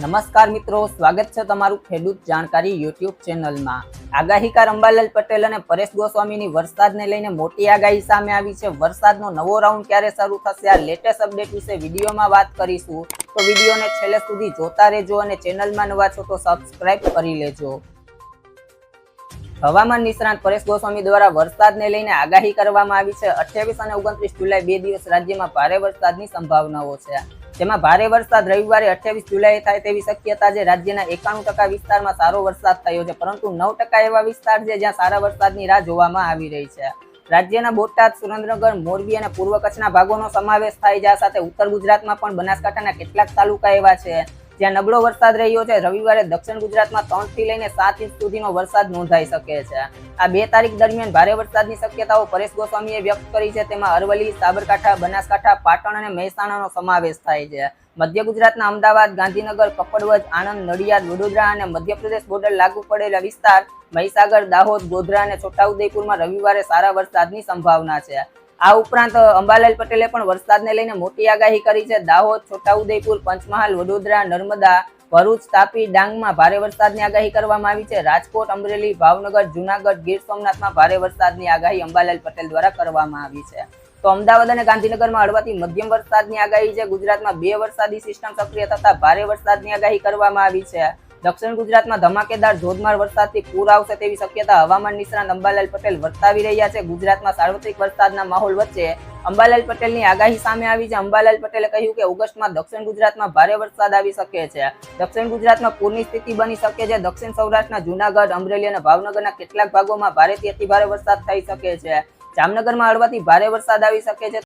નમસ્કાર મિત્રો, સ્વાગત છે તમારું ખેડૂત જાણકારી યુટ્યુબ ચેનલમાં. આગાહીકાર અંબાલાલ પટેલ અને પરેશ ગોસ્વામીની વરસાદને લઈને મોટી આગાહી સામે આવી છે. વરસાદનો નવો રાઉન્ડ ક્યારે શરૂ થશે? આ લેટેસ્ટ અપડેટ વિશે વિડીયોમાં વાત કરીશું. તો વિડીયોને છેલ્લે સુધી જોતા રહેજો અને ચેનલમાં નવા છો તો સબસ્ક્રાઇબ કરી લેજો. હવામાન નિષ્ણાંત પરેશ ગોસ્વામી દ્વારા વરસાદને લઈને આગાહી કરવામાં આવી છે. અઠ્યાવીસ અને ઓગણત્રીસ જુલાઈ બે દિવસ રાજ્યમાં ભારે વરસાદની સંભાવનાઓ છે. જેમાં ભારે વરસાદ રવિવારે અઠ્યાવીસ જુલાઈ થાય તેવી શક્યતા છે. રાજ્યના એકાણું ટકા વિસ્તારમાં સારો વરસાદ થયો છે, પરંતુ નવ ટકા એવા વિસ્તાર છે જ્યાં સારા વરસાદની રાહ જોવામાં આવી રહી છે. રાજ્યના બોટાદ, સુરેન્દ્રનગર, મોરબી અને પૂર્વ કચ્છના ભાગોનો સમાવેશ થાય આ સાથે ઉત્તર ગુજરાતમાં પણ બનાસકાંઠાના કેટલાક તાલુકા એવા છે. જ્યાં નબળો વરસાદ રહ્યો છે, રવિવારે દક્ષિણ ગુજરાતમાં ત્રણથી લઈને સાત ઇંચ સુધીનો વરસાદ નોંધાઈ શકે છે. આ બે તારીખ દરમિયાન ભારે વરસાદની શક્યતાઓ પરેશ ગોસ્વામીએ વ્યક્ત કરી છે, તેમાં અરવલ્લી, સાબરકાંઠા, બનાસકાંઠા, પાટણ અને મહેસાણાનો સમાવેશ થાય છે. મધ્ય ગુજરાતના અમદાવાદ, ગાંધીનગર કપડવજ આણંદ, નડિયાદ, વડોદરા અને મધ્યપ્રદેશ બોર્ડર લાગુ પડેલા વિસ્તાર, મહીસાગર, દાહોદ, ગોધરા અને છોટાઉદેપુરમાં રવિવારે સારા વરસાદની સંભાવના છે. આ ઉપરાંત અંબાલાલ પટેલે પણ વરસાદને લઈને મોટી આગાહી કરી છે. દાહોદ, છોટાઉદેપુર, પંચમહાલ, વડોદરા, નર્મદા, ભરૂચ, તાપી, ડાંગમાં ભારે વરસાદની આગાહી કરવામાં આવી છે. રાજકોટ, અમરેલી, ભાવનગર, જુનાગઢ, ગીર સોમનાથમાં ભારે વરસાદની આગાહી અંબાલાલ પટેલ દ્વારા કરવામાં આવી છે. તો અમદાવાદ અને ગાંધીનગરમાં હળવાથી મધ્યમ વરસાદની આગાહી છે. ગુજરાતમાં બે વરસાદી સિસ્ટમ સક્રિય થતા ભારે વરસાદની આગાહી કરવામાં આવી છે. દક્ષિણ ગુજરાતમાં ધમાકેદાર ધોધમાર વરસાદથી પૂર આવશે તેવી શક્યતા હવામાન નિષ્ણાંત અંબાલાલ પટેલ વર્તાવી રહ્યા છે. ગુજરાતમાં સાર્વત્રિક વરસાદના માહોલ વચ્ચે અંબાલાલ પટેલની આગાહી સામે આવી છે. અંબાલાલ પટેલે કહ્યું કે ઓગસ્ટમાં દક્ષિણ ગુજરાતમાં ભારે વરસાદ આવી શકે છે. દક્ષિણ ગુજરાતમાં પૂરની સ્થિતિ બની શકે છે. દક્ષિણ સૌરાષ્ટ્રના જુનાગઢ, અમરેલી અને ભાવનગરના કેટલાક ભાગોમાં ભારેથી અતિભારે વરસાદ થઈ શકે છે. જામનગરમાં હળવાથી ભારે વરસાદ આવી શકે છે.